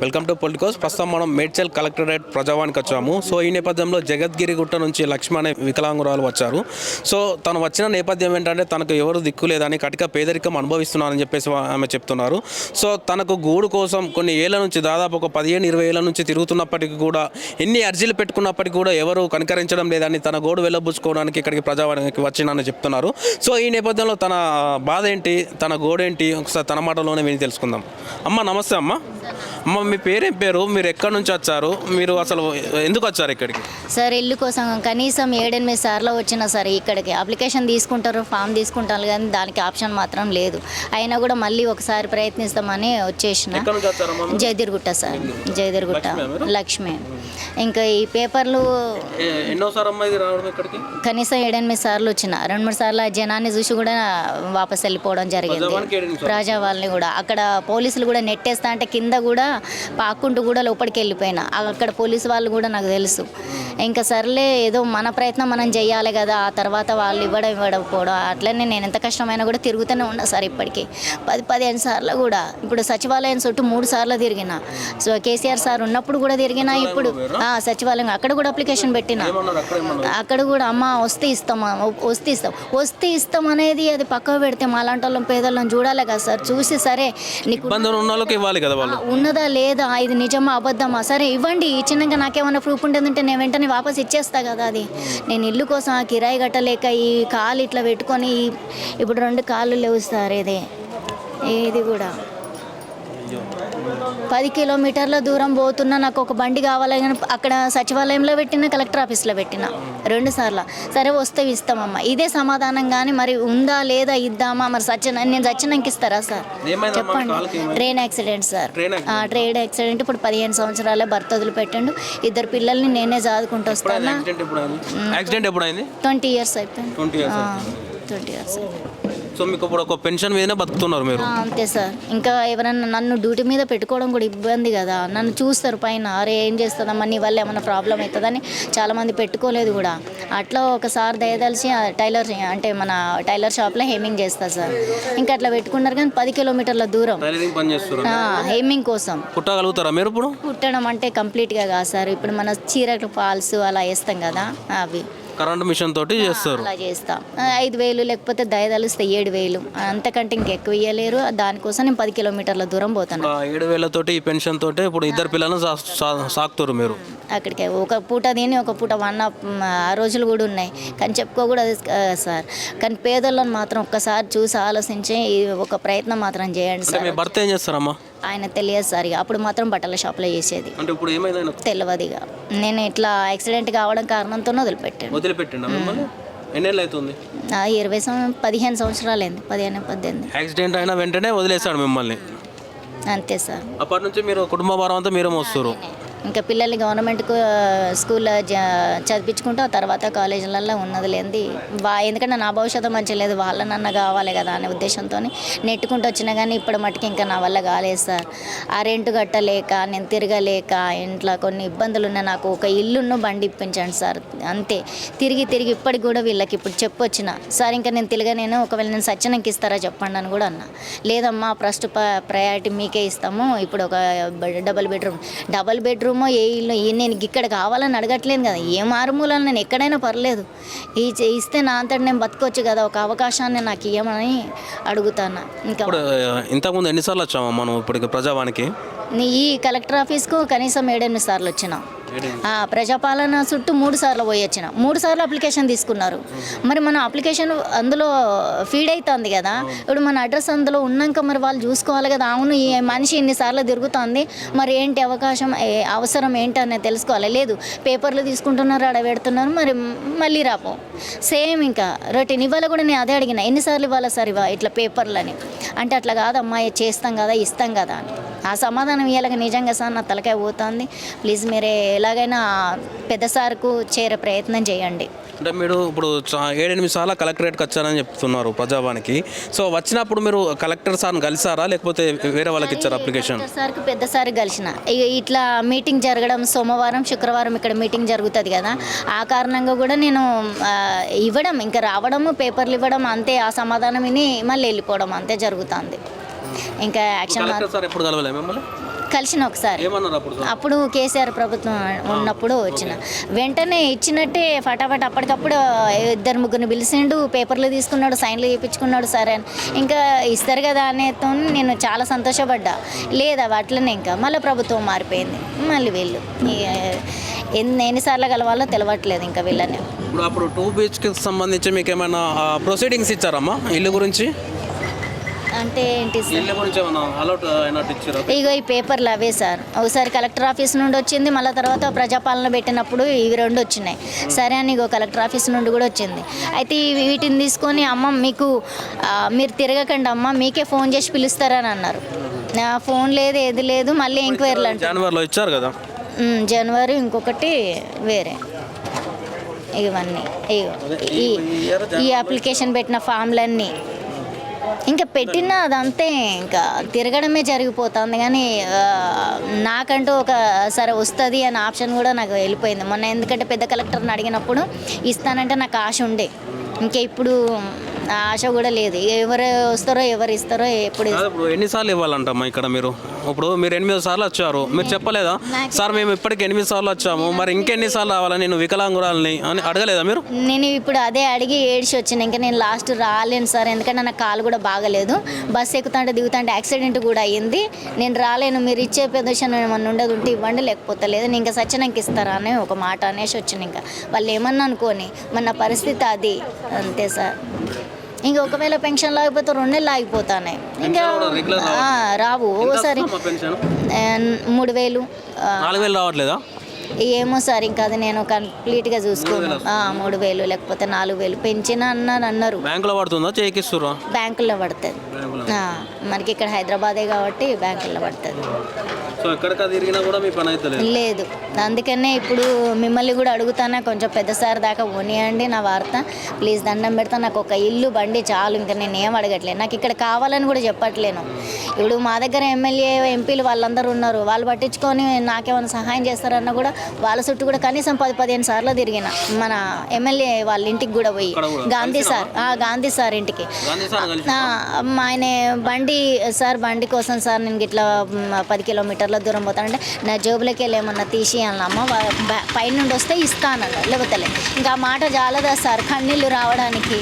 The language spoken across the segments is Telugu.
Welcome to Politicos. ప్రస్తుతం మనం మేడ్చల్ కలెక్టరేట్ ప్రజావానికి వచ్చాము. సో ఈ నేపథ్యంలో జగద్గిరి గుట్ట నుంచి లక్ష్మి అనే వికలాంగురాలు వచ్చారు. సో తను వచ్చిన నేపథ్యం ఏంటంటే తనకు ఎవరు దిక్కు లేదని కటిక పేదరికం అనుభవిస్తున్నారని చెప్పేసి ఆమె చెప్తున్నారు. సో తనకు గూడు కోసం కొన్ని ఏళ్ళ నుంచి దాదాపు ఒక పదిహేను ఇరవై ఏళ్ళ నుంచి తిరుగుతున్నప్పటికీ కూడా ఎన్ని అర్జీలు పెట్టుకున్నప్పటికీ కూడా ఎవరు కనికరించడం లేదని తన గోడు వెళ్ళబుచ్చుకోవడానికి ఇక్కడికి ప్రజావానికి వచ్చినని చెప్తున్నారు. సో ఈ నేపథ్యంలో తన బాధ ఏంటి? తన గోడేంటి? ఒకసారి తన మాటలోనే విని తెలుసుకుందాం. అమ్మ నమస్తే అమ్మ. అమ్మ మీ పేరేం పేరు? మీరు ఎక్కడి నుంచి వచ్చారు? మీరు అసలు ఎందుకు వచ్చారు ఇక్కడికి? సార్ ఇల్లు కోసం కనీసం ఏడెనిమిది సార్లు వచ్చినా సరే ఇక్కడికి అప్లికేషన్ తీసుకుంటారు ఫామ్ తీసుకుంటారు కానీ దానికి ఆప్షన్ మాత్రం లేదు. అయినా కూడా మళ్ళీ ఒకసారి ప్రయత్నిస్తామని వచ్చేసిన? జయదిర్గుట్ట సార్ జయదిర్గుట్ట లక్ష్మీ. ఇంకా ఈ పేపర్లు కనీసం ఏడెనిమిది సార్లు వచ్చిన. రెండు మూడు సార్లు ఆ జనాన్ని చూసి కూడా వాపస్ వెళ్ళిపోవడం జరిగింది. ప్రజా వాళ్ళని కూడా. అక్కడ పోలీసులు కూడా నెట్టేస్తా అంటే కింద కూడా పాక్కుంటూ కూడా లోపలికి వెళ్ళిపోయినా. అక్కడ పోలీసు వాళ్ళు కూడా నాకు తెలుసు. ఇంకా సర్లే ఏదో మన ప్రయత్నం మనం చేయాలి కదా ఆ తర్వాత వాళ్ళు ఇవ్వడం ఇవ్వకపోవడం అట్లనే నేను ఎంత కష్టమైనా కూడా తిరుగుతూనే ఉన్నా సార్ ఇప్పటికీ. పది పదిహేను సార్లు కూడా. ఇప్పుడు సచివాలయం చుట్టూ మూడు సార్లు తిరిగిన. సో కేసీఆర్ సార్ ఉన్నప్పుడు కూడా తిరిగిన ఇప్పుడు ఆ, సచివాలయం అక్కడ కూడా అప్లికేషన్ పెట్టిన. అక్కడ కూడా అమ్మ వస్తే ఇస్తామా వస్తే ఇస్తాం వస్తే ఇస్తాం అనేది అది పక్కకు పెడితే మాలాంటి వాళ్ళం పేదలను చూడాలి కదా సార్. చూసి సరే నీకు ఉన్నదా లేదా లేదా ఇది నిజమా అబద్ధమా? సరే ఇవ్వండి. ఇచ్చినాక నాకేమైనా ప్రూఫ్ ఉంటుందంటే నేను వెంటనే వాపస్ ఇచ్చేస్తా కదా అది. నేను ఇల్లు కోసం ఆ కిరాయి కట్టలేక ఈ కాలు ఇట్లా పెట్టుకొని ఇప్పుడు రెండు కాళ్ళు లేవు సార్ ఇది. ఇది కూడా. పది కిలోమీటర్ల దూరం పోతున్నా నాకు ఒక బండి కావాలని అక్కడ సచివాలయంలో పెట్టిన కలెక్టర్ ఆఫీస్లో పెట్టిన. రెండు సార్లు. సరే వస్తే ఇస్తామమ్మా. ఇదే సమాధానం కానీ మరి ఉందా లేదా ఇద్దామా? మరి సచిన నేను సచ్చినాక ఇస్తారా సార్? చెప్పండి? Train accident sir. Train accident. ఇప్పుడు పదిహేను సంవత్సరాల భర్త వదిలిపెట్టిండు. ఇద్దరు పిల్లల్ని నేనే చదువుకుంటూ వస్తాను? ట్వంటీ ఇయర్స్ అయిపోయింది. Twenty years twenty years so మీకు ఇప్పుడు ఒక పెన్షన్ మీదనే బతుకుతున్నారు మీరు? అంతే సార్. ఇంకా ఎవరైనా నన్ను డ్యూటీ మీద పెట్టుకోవడం కూడా ఇబ్బంది కదా. నన్ను చూస్తారు పైన. అరే ఏం చేస్తుందమ్మా నీ వల్ల ఏమైనా ప్రాబ్లం అవుతుందని చాలామంది పెట్టుకోలేదు కూడా. అట్లా ఒకసారి దయదలిచి ఆ టైలర్ అంటే మన టైలర్ షాప్లో హేమింగ్ చేస్తారు సార్. ఇంకా అట్లా పెట్టుకున్నారు కానీ పది కిలోమీటర్ల దూరం. టైలరింగ్ పని చేస్తున్నారు ఆ, హేమింగ్ కోసం. కుట్టగలుగుతారా మీరు ఇప్పుడు? కుట్టడం అంటే కంప్లీట్గా కాదు సార్. ఇప్పుడు మన చీరకు ఫాల్స్ అలా వేస్తాం కదా అవి. కరెంట్ మిషన్ తోటి చేస్తారు. అలా చేస్తాం. ఐదు వేలు లేకపోతే దయదలిస్తే ఏడు వేలు. అంతకంటే ఇంకెక్కువ ఇవ్వలేరు దానికోసం నేను పది కిలోమీటర్ల దూరం పోతాను ఏడు వేలతోటి ఈ పెన్షన్ తోటి ఇప్పుడు ఇద్దరు పిల్లలను సా- సాకుతారు మీరు. అక్కడికి. ఒక పూట తిని ఒక పూట వన్ ఆ రోజులు కూడా ఉన్నాయి. కానీ చెప్పుకోకూడదు సార్. కానీ పేదోళ్ళని మాత్రం ఒక్కసారి చూసి ఆలోచించి ఒక ప్రయత్నం మాత్రం చేయండి సార్ మీ భర్త ఏం చేస్తారమ్మా? ఆయన తెలియదు సార్ ఇక అప్పుడు మాత్రం బట్టల షాప్లో చేసేది. అంటే ఇప్పుడు ఏమైంది ఆయనకు? తెలియదుగా నేను ఇట్లా యాక్సిడెంట్ కావడం కారణంతో వదిలిపెట్టాను వదిలిపెట్టిండా మిమ్మల్ని? ఎన్నేళ్ళు అవుతుంది ఆ, ఇరవై పదిహేను సంవత్సరాలైంది. పదిహేను పద్దెనిమిది. యాక్సిడెంట్ అయిన వెంటనే వదిలేస్తాడు మిమ్మల్ని. అంతే సార్. అప్పటి నుంచి మీరు కుటుంబ భారం అంతా మీరే మోస్తారు. ఇంకా పిల్లల్ని గవర్నమెంట్కు స్కూల్లో జ చదివించుకుంటూ ఆ తర్వాత కాలేజీలలో ఉన్నది లేనిది వా ఎందుకంటే నా భవిష్యత్తు మంచిగా లేదు వాళ్ళనన్న కావాలి కదా అనే ఉద్దేశంతో నెట్టుకుంటూ వచ్చినా కానీ ఇప్పుడు మట్టుకు ఇంకా నా వల్ల కాలేదు సార్. ఆ రెంట్ కట్టలేక నేను తిరగలేక ఇంట్లో కొన్ని ఇబ్బందులు ఉన్నాయి నాకు ఒక ఇల్లును బండి ఇప్పించండి సార్. అంతే. తిరిగి తిరిగి ఇప్పటికి కూడా వీళ్ళకి ఇప్పుడు చెప్పొచ్చిన సార్ ఇంకా నేను తిరగనేను ఒకవేళ నేను సచ్చినాకి ఇస్తారా చెప్పండి అని కూడా అన్నా. లేదమ్మా ఫస్ట్ ప్రయారిటీ మీకే ఇస్తాము. ఇప్పుడు ఒక డబల్ బెడ్రూమ్ డబల్ బెడ్రూమ్ ఏ ఇల్లు నేను ఇక్కడ కావాలని అడగట్లేదు కదా. ఏ మారుమూలని నేను ఎక్కడైనా పర్లేదు. ఈ ఇస్తే నా అంతటి నేను బతకొచ్చు కదా ఒక అవకాశాన్ని నాకు ఇవ్వమని అడుగుతాను ఇంకా ఇప్పుడు ఇంతకుముందు ఎన్నిసార్లు వచ్చామా మనం ఇప్పుడు ప్రజావానికి? ఈ కలెక్టర్ ఆఫీస్కు కనీసం ఏడెనిమిది సార్లు వచ్చిన. ప్రజాపాలన చుట్టూ మూడు సార్లు పోయొచ్చిన మూడు సార్లు అప్లికేషన్ తీసుకున్నారు. మరి మన అప్లికేషన్ అందులో ఫీడ్ అవుతుంది కదా. ఇప్పుడు మన అడ్రస్ అందులో ఉన్నాక మరి వాళ్ళు చూసుకోవాలి కదా. అవును ఈ మనిషి ఇన్నిసార్లు తిరుగుతుంది. మరి ఏంటి అవకాశం? ఏ- అవసరం ఏంటి అనేది తెలుసుకోవాలి. లేదు పేపర్లు తీసుకుంటున్నారు ఆడ పెడుతున్నారు మరి మళ్ళీ రాపో. సేమ్ ఇంకా రొటీన్. ఇవాళ కూడా నేను అదే అడిగిన. ఎన్నిసార్లు ఇవ్వాలి సార్ ఇవా ఇట్లా పేపర్లని? అంటే అట్లా కాదమ్మా చేస్తాం కదా ఇస్తాం కదా అని. ఆ సమాధానం ఇవ్వాలగా నిజంగా సార్ నా తలకాయ పోతుంది ప్లీజ్ మీరే ఎలాగైనా పెద్ద సార్కు చేరే ప్రయత్నం చేయండి. అంటే మీరు ఇప్పుడు ఏడెనిమిది సార్లు కలెక్టరేట్కి వచ్చారని చెప్తున్నారు ప్రజావానికి. సో వచ్చినప్పుడు మీరు కలెక్టర్ సార్ని కలిసారా? లేకపోతే వేరే వాళ్ళకి ఇచ్చారా అప్లికేషన్? పెద్ద సార్కు పెద్ద సార్ కలిసిన. ఇట్లా మీటింగ్ జరగడం సోమవారం శుక్రవారం ఇక్కడ మీటింగ్ జరుగుతుంది కదా. ఆ కారణంగా కూడా నేను ఇవ్వడం ఇంకా రావడము పేపర్లు ఇవ్వడం అంతే ఆ సమాధానం విని మళ్ళీ వెళ్ళిపోవడం అంతే జరుగుతుంది. ఇంకా యాక్షన్ కలిసిన ఒకసారి. అప్పుడు కేసీఆర్ ప్రభుత్వం ఉన్నప్పుడు వచ్చిన. వెంటనే ఇచ్చినట్టే ఫటాఫట్ అప్పటికప్పుడు ఇద్దరు ముగ్గురిని పిలిచిండు పేపర్లు తీసుకున్నాడు సైన్లు చేయించుకున్నాడు సరే అని. ఇంకా ఇస్తారు కదా అనేతో నేను చాలా సంతోషపడ్డా. లేదా అట్లనే ఇంకా మళ్ళీ ప్రభుత్వం మారిపోయింది. మళ్ళీ వీళ్ళు ఎన్ని ఎన్నిసార్లు కలవాలో తెలవట్లేదు ఇంకా వీళ్ళని. ఇప్పుడు అప్పుడు టూ బీచ్కి సంబంధించి మీకు ఏమైనా ప్రొసీడింగ్స్ ఇచ్చారమ్మా ఇల్లు గురించి? అంటే ఏంటి సార్? ఇగో ఈ పేపర్లు అవే సార్. ఒకసారి కలెక్టర్ ఆఫీస్ నుండి వచ్చింది మళ్ళీ తర్వాత ప్రజాపాలన పెట్టినప్పుడు ఇవి రెండు వచ్చినాయి. సరే అని ఇగో కలెక్టర్ ఆఫీస్ నుండి కూడా వచ్చింది. అయితే ఈ వీటిని తీసుకొని అమ్మ మీకు మీరు తిరగకండి అమ్మ మీకే ఫోన్ చేసి పిలుస్తారని అన్నారు. నా ఫోన్ లేదు ఏది లేదు మళ్ళీ ఎంక్వైరీలు అంటే జనవరిలో ఇచ్చారు కదా? జనవరి ఇంకొకటి వేరే. ఇవన్నీ. ఈ అప్లికేషన్ పెట్టిన ఫామ్లన్నీ ఇంకా పెట్టిన అదంతే ఇంకా తిరగడమే జరిగిపోతుంది కానీ నాకంటూ ఒక సరే వస్తుంది అనే ఆప్షన్ కూడా నాకు వెళ్ళిపోయింది. మొన్న ఎందుకంటే పెద్ద కలెక్టర్ని అడిగినప్పుడు ఇస్తానంటే నాకు ఆశ ఉండే. ఇంకా ఇప్పుడు ఆశ కూడా లేదు. ఎవరు వస్తారో ఎవరు ఇస్తారో ఎప్పుడు కాదు ఇప్పుడు ఎన్నిసార్లు ఇవ్వాలంటమ్మా ఇక్కడ మీరు? ఇప్పుడు మీరు ఎనిమిది సార్లు వచ్చారు. మీరు చెప్పలేదా? సార్ మేము ఇప్పటికి ఎనిమిది సార్లు వచ్చాము. మరి ఇంకెన్ని సార్లు రావాలా నేను వికలాంగురాలని అని అడగలేదా మీరు? నేను ఇప్పుడు అదే అడిగి ఏడిచి వచ్చిన. ఇంకా నేను లాస్ట్ రాలేను సార్. ఎందుకంటే నా కాలు కూడా బాగలేదు. బస్సు ఎక్కుతుంటే దిగుతుంటే యాక్సిడెంట్ కూడా అయ్యింది. నేను రాలేను. మీరు ఇచ్చే ప్రదర్శన ఏమన్నా ఉండదు ఉంటే ఇవ్వండి లేకపోతే లేదు. నేను ఇంకా సచ్చినాక ఇస్తారా అని ఒక మాట అనేసి వచ్చిన ఇంకా. వాళ్ళు ఏమన్నా అనుకోని మన పరిస్థితి అది. అంతే సార్. ఇంకా ఒకవేళ పెన్షన్ లేకపోతే రెండు నెలలు ఆగిపోతానే. ఇంకా రెగ్యులర్ ఆ, రావు. ఓసారి మూడు వేలు. నాలుగు వేలు రావట్లేదా? ఏమో సార్ ఇంకా అది నేను కంప్లీట్గా చూసుకోను. ఆ, మూడు వేలు లేకపోతే నాలుగు వేలు. పెంచిన అన్నారు అన్నారు. బ్యాంకులో పడుతుందా? చేకిస్తురా బ్యాంకుల్లో పడుతుంది. ఆ, మనకి ఇక్కడ హైదరాబాదే కాబట్టి బ్యాంకుల్లో పడుతుంది సో ఎక్కడికి తిరిగినా కూడా మీ పని అయితే లేదు. అందుకనే ఇప్పుడు మిమ్మల్ని కూడా అడుగుతానా కొంచెం పెద్ద సార్ దాకా పోనీయండి నా వార్త. ప్లీజ్ దండం పెడతా నాకు ఒక ఇల్లు బండి చాలు. ఇంకా నేను ఏం అడగట్లేదు. నాకు ఇక్కడ కావాలని కూడా చెప్పట్లేను. ఇప్పుడు మా దగ్గర ఎమ్మెల్యే ఎంపీలు వాళ్ళందరూ ఉన్నారు. వాళ్ళు పట్టించుకొని నాకేమైనా సహాయం చేస్తారన్నా కూడా వాళ్ళ చుట్టూ కూడా కనీసం పది పదిహేను సార్లు తిరిగిన. మన ఎమ్మెల్యే వాళ్ళ ఇంటికి కూడా పోయి? గాంధీ సార్. ఆ, గాంధీ సార్ ఇంటికి. ఆయన బండి సార్ బండి కోసం సార్ నేను ఇట్లా పది కిలోమీటర్ల దూరం పోతానంటే నా జేబులోకి వెళ్ళి ఏమన్నా తీసి అన్నమ్మ పైనుండి వస్తే ఇస్తానన్న లేకపోతే ఇంకా మాట జాలదా సార్ కన్నీళ్ళు రావడానికి.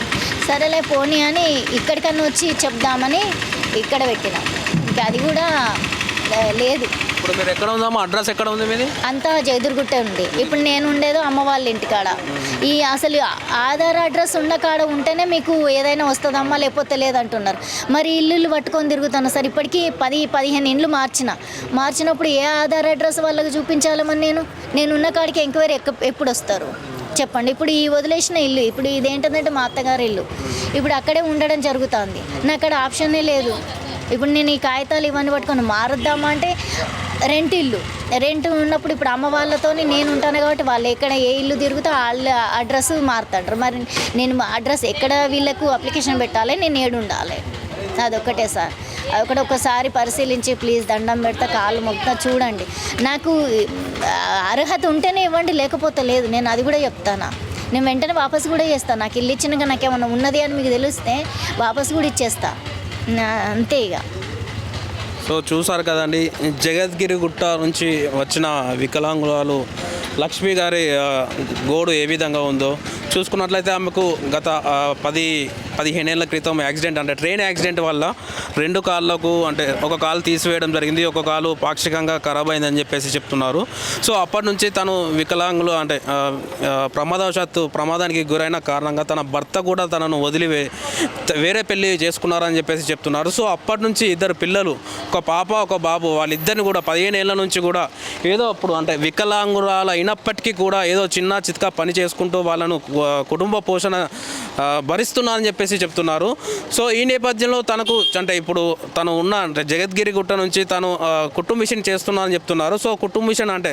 సరేలే పోనీ అని ఇక్కడికన్నా వచ్చి చెప్దామని ఇక్కడ పెట్టినాం. ఇంకా అది కూడా లేదు. ఇప్పుడు మీరు ఎక్కడ ఉందమ్మా? అడ్రస్ ఎక్కడ ఉంది మీది? అంతా జైదుర్గుట్టే ఉంది. ఇప్పుడు నేను ఉండేదో అమ్మ వాళ్ళ ఇంటికాడ ఈ అసలు ఆధార్ అడ్రస్ ఉన్న కాడ ఉంటేనే మీకు ఏదైనా వస్తుందమ్మా లేకపోతే లేదంటున్నారు. మరి ఇల్లు పట్టుకొని తిరుగుతాను సార్. ఇప్పటికీ పది పదిహేను ఇండ్లు మార్చిన. మార్చినప్పుడు ఏ ఆధార్ అడ్రస్ వాళ్ళకి చూపించాలమని నేను నేను? ఉన్న కాడికి ఎంక్వైరీ ఎక్క ఎప్పుడు వస్తారు? చెప్పండి. ఇప్పుడు ఈ వదిలేసిన ఇల్లు ఇప్పుడు ఇదేంటంటే మా అత్తగారి ఇల్లు. ఇప్పుడు అక్కడే ఉండడం జరుగుతుంది. నాకు అక్కడ ఆప్షనే లేదు. ఇప్పుడు నేను ఈ కాగితాలు ఇవన్నీ పట్టుకొని మారుద్దామా అంటే రెంట్ ఇల్లు. రెంట్ ఉన్నప్పుడు ఇప్పుడు అమ్మ వాళ్ళతో నేను ఉంటాను కాబట్టి వాళ్ళు ఎక్కడ ఏ ఇల్లు తిరుగుతా వాళ్ళ అడ్రస్ మారుతాడు మరి నేను అడ్రస్ ఎక్కడ వీళ్ళకు అప్లికేషన్ పెట్టాలి? నేను ఏడు ఉండాలి. అదొక్కటే సార్. అదొకటి ఒకసారి పరిశీలించి ప్లీజ్ దండం పెడతా కాళ్ళు మొక్తా చూడండి. నాకు అర్హత ఉంటేనే ఇవ్వండి లేకపోతే లేదు. నేను అది కూడా చెప్తాను? నేను వెంటనే వాపసు కూడా చేస్తాను నాకు ఇల్లు ఇచ్చినాక నాకేమన్నా ఉన్నది అని మీకు తెలిస్తే వాపస్ కూడా ఇచ్చేస్తాను అంతే ఇక సో చూసారు కదండి జగద్గిరి గుట్ట నుంచి వచ్చిన వికలాంగురాలు లక్ష్మి గారి గోడు ఏ విధంగా ఉందో చూసుకున్నట్లయితే ఆమెకు గత పది పది పదిహేనేళ్ళ క్రితం యాక్సిడెంట్ అంటే ట్రైన్ యాక్సిడెంట్ వల్ల రెండు కాళ్ళకు అంటే ఒక కాలు తీసివేయడం జరిగింది ఒక కాలు పాక్షికంగా ఖరాబ్ అయిందని చెప్పేసి చెప్తున్నారు. సో అప్పటి నుంచి తను వికలాంగులు అంటే ప్రమాదవశాత్తు ప్రమాదానికి గురైన కారణంగా తన భర్త కూడా తనను వదిలి వే- వేరే పెళ్ళి చేసుకున్నారని చెప్పేసి చెప్తున్నారు. సో అప్పటి నుంచి ఇద్దరు పిల్లలు ఒక పాప ఒక బాబు వాళ్ళిద్దరిని కూడా పదిహేను ఏళ్ళ నుంచి కూడా ఏదో అప్పుడు అంటే వికలాంగురాలు అయినప్పటికీ కూడా ఏదో చిన్న చిత్కా పని చేసుకుంటూ వాళ్ళను కుటుంబ పోషణ ఆ, భరిస్తున్నారని చెప్పేసి చెప్తున్నారు. సో ఈ నేపథ్యంలో తనకు అంటే ఇప్పుడు తను ఉన్న అంటే జగద్గిరి గుట్ట నుంచి తను కుటుంబ మిషన్ చేస్తున్నా అని చెప్తున్నారు. సో కుటుంబ మిషన్ అంటే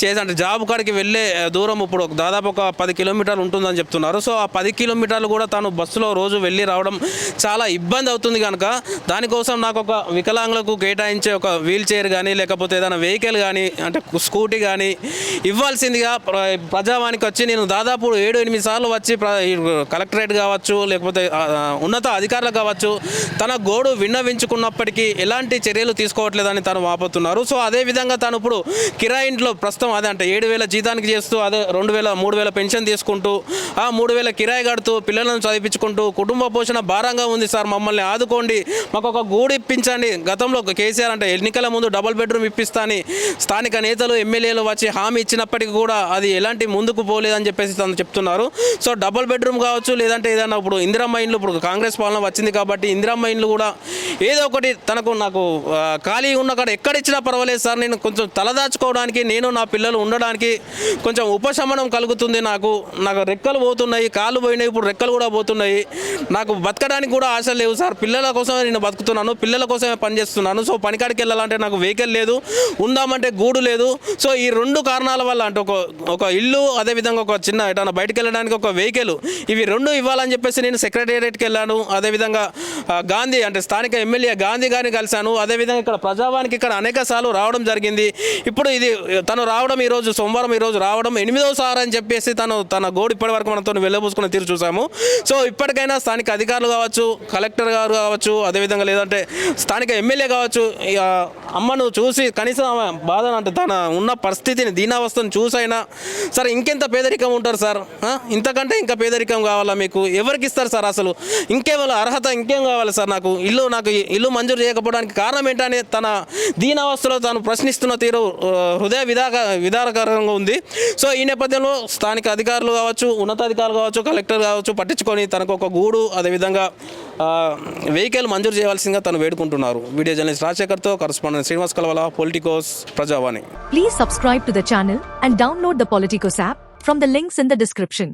చేసి అంటే జాబ్ కాడికి వెళ్ళే దూరం ఇప్పుడు ఒక దాదాపు ఒక పది కిలోమీటర్లు ఉంటుందని చెప్తున్నారు. సో ఆ పది కిలోమీటర్లు కూడా తను బస్సులో రోజు వెళ్ళి రావడం చాలా ఇబ్బంది అవుతుంది కనుక దానికోసం నాకు ఒక వికలాంగులకు కేటాయించే ఒక వీల్ చైర్ కానీ లేకపోతే ఏదైనా వెహికల్ కానీ అంటే స్కూటీ కానీ ఇవ్వాల్సిందిగా ప్రజావానికి వచ్చి నేను దాదాపు ఏడు ఎనిమిది సార్లు వచ్చి కలెక్టర్ కలెక్టరేట్ కావచ్చు లేకపోతే ఉన్నత అధికారులు కావచ్చు తన గోడు విన్నవించుకున్నప్పటికీ ఎలాంటి చర్యలు తీసుకోవట్లేదని తను వాపోతున్నారు. సో అదే విధంగా తను ఇప్పుడు కిరాయి ఇంట్లో ప్రస్తుతం అదే అంటే ఏడు వేల జీతానికి చేస్తూ అదే రెండు వేల మూడు వేల పెన్షన్ తీసుకుంటూ ఆ మూడు వేల కిరాయి కడుతూ పిల్లలను చదివించుకుంటూ కుటుంబ పోషణ భారంగా ఉంది సార్. మమ్మల్ని ఆదుకోండి. మాకు ఒక గూడు ఇప్పించండి. గతంలో కేసీఆర్ అంటే ఎన్నికల ముందు డబుల్ బెడ్రూమ్ ఇప్పిస్తాని స్థానిక నేతలు ఎమ్మెల్యేలు వచ్చి హామీ ఇచ్చినప్పటికీ కూడా అది ఎలాంటి ముందుకు పోలేదని చెప్పేసి తను చెప్తున్నారు. సో డబుల్ బెడ్రూమ్ కావచ్చు లేదంటే ఏదైనా ఇప్పుడు ఇందిరమ్మ ఇండ్లు ఇప్పుడు కాంగ్రెస్ పాలన వచ్చింది కాబట్టి ఇందిరమ్మ ఇండ్లు కూడా ఏదో ఒకటి తనకు నాకు ఖాళీ ఉన్న కాడ ఎక్కడ ఇచ్చినా పర్వాలేదు సార్. నేను కొంచెం తలదాచుకోవడానికి నేను నా పిల్లలు ఉండడానికి కొంచెం ఉపశమనం కలుగుతుంది నాకు. నాకు రెక్కలు పోతున్నాయి కాళ్ళు పోయినాయి ఇప్పుడు రెక్కలు కూడా పోతున్నాయి. నాకు బతకడానికి కూడా ఆశ లేవు సార్. పిల్లల కోసమే నేను బతుకుతున్నాను పిల్లల కోసమే పనిచేస్తున్నాను సో పనికాడికి వెళ్ళాలంటే నాకు వెహికల్ లేదు ఉందామంటే గూడు లేదు. సో ఈ రెండు కారణాల వల్ల అంటే ఒక ఒక ఇల్లు అదేవిధంగా ఒక చిన్న ఎటన్నా బయటకు వెళ్ళడానికి ఒక వెహికల్ ఇవి రెండు ఇవ్వాలని చెప్పేసి నేను సెక్రటేరియట్కి వెళ్ళాను. అదేవిధంగా గాంధీ అంటే స్థానిక ఎమ్మెల్యే గాంధీ గారిని కలిశాను. అదేవిధంగా ఇక్కడ ప్రజావానికి ఇక్కడ అనేక సార్లు రావడం జరిగింది. ఇప్పుడు ఇది తను రావడం ఈరోజు సోమవారం ఈరోజు రావడం ఎనిమిదోసారి అని చెప్పేసి తను తన గోడు ఇప్పటి వరకు మనతో వెళ్ళబూసుకుని తీరు చూసాము సో ఇప్పటికైనా స్థానిక అధికారులు కావచ్చు కలెక్టర్ గారు కావచ్చు అదేవిధంగా లేదంటే స్థానిక ఎమ్మెల్యే కావచ్చు అమ్మను చూసి కనీసం ఆమె బాధను అంటే తన ఉన్న పరిస్థితిని దీనావస్థను చూసైనా సార్ ఇంకెంత పేదరికం ఉంటారు సార్? ఇంతకంటే ఇంకా పేదరికం కావాలా మీకు? ఎవరికి ఇస్తారు సార్ అసలు? ఇంకేమైనా అర్హత ఇంకేం కావాలి సార్ నాకు? ఇల్లు నాకు ఇల్లు మంజూరు చేయకపోవడానికి కారణం ఏంటని తన దీనావస్థలో తాను ప్రశ్నిస్తున్న తీరు హృదయ విధాక విధానకరంగా ఉంది. సో ఈ నేపథ్యంలో స్థానిక అధికారులు కావచ్చు ఉన్నతాధికారులు కావచ్చు కలెక్టర్ కావచ్చు పట్టించుకొని తనకు ఒక గూడు అదేవిధంగా వెహికల్ మంజూరు చేయాల్సిందిగా తను వేడుకుంటున్నారు. Video journalist రాజశేఖర్తో correspondent Srinivas Kalavala Politicos Prajavani. Please subscribe to the channel and download the Politicos app from the links in the description